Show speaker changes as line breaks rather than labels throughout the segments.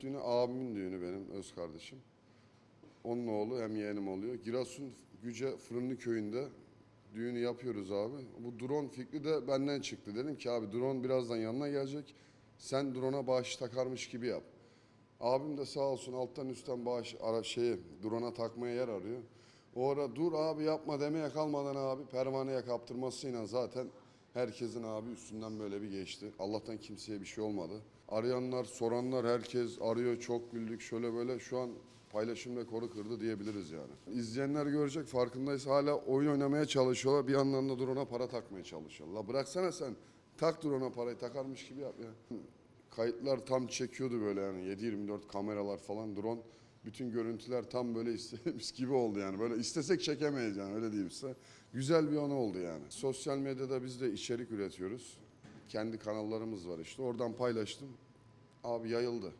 Düğünü abimin düğünü benim öz kardeşim. Onun oğlu hem yeğenim oluyor. Girasun Güce Fırınlı köyünde düğünü yapıyoruz abi. Bu drone fikri de benden çıktı. Dedim ki abi drone birazdan yanına gelecek. Sen drone'a bağış takarmış gibi yap. Abim de sağ olsun alttan üstten bağış ara şeyi drone'a takmaya yer arıyor. O ara dur abi yapma demeye kalmadan abi pervaneye kaptırmasıyla zaten herkesin abi üstünden böyle bir geçti. Allah'tan kimseye bir şey olmadı. Arayanlar, soranlar herkes arıyor çok güldük şöyle böyle şu an paylaşım rekoru kırdı diyebiliriz yani. İzleyenler görecek farkındaysa hala oyun oynamaya çalışıyorlar. Bir yandan da drone'a para takmaya çalışıyorlar. La bıraksana sen tak drone'a parayı takarmış gibi yap ya. Kayıtlar tam çekiyordu böyle yani 7-24 kameralar falan drone. Bütün görüntüler tam böyle istediğimiz gibi oldu yani. Böyle istesek çekemeyiz yani öyle diyeyim size. Güzel bir anı oldu yani. Sosyal medyada biz de içerik üretiyoruz. Kendi kanallarımız var işte. Oradan paylaştım. Abi yayıldı.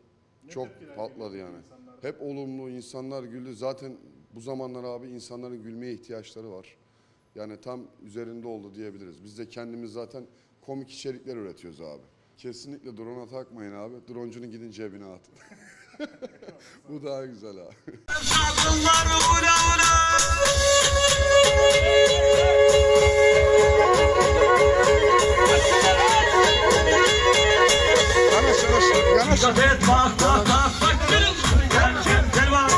Çok patladı yani. Hep olumlu insanlar güldü. Zaten bu zamanlar abi insanların gülmeye ihtiyaçları var. Yani tam üzerinde oldu diyebiliriz. Biz de kendimiz zaten komik içerikler üretiyoruz abi. Kesinlikle drone'a takmayın abi. Droncunun gidin cebine atın. Bu daha güzel
ula
Yanaş yanaş yanaş.
Dikkat et bak bak bak bak Gel gel gel bak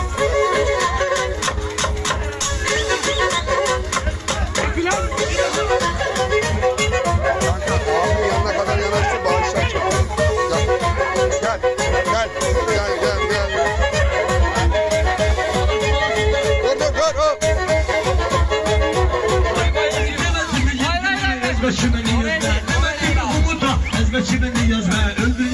Şimdi yaz be öldü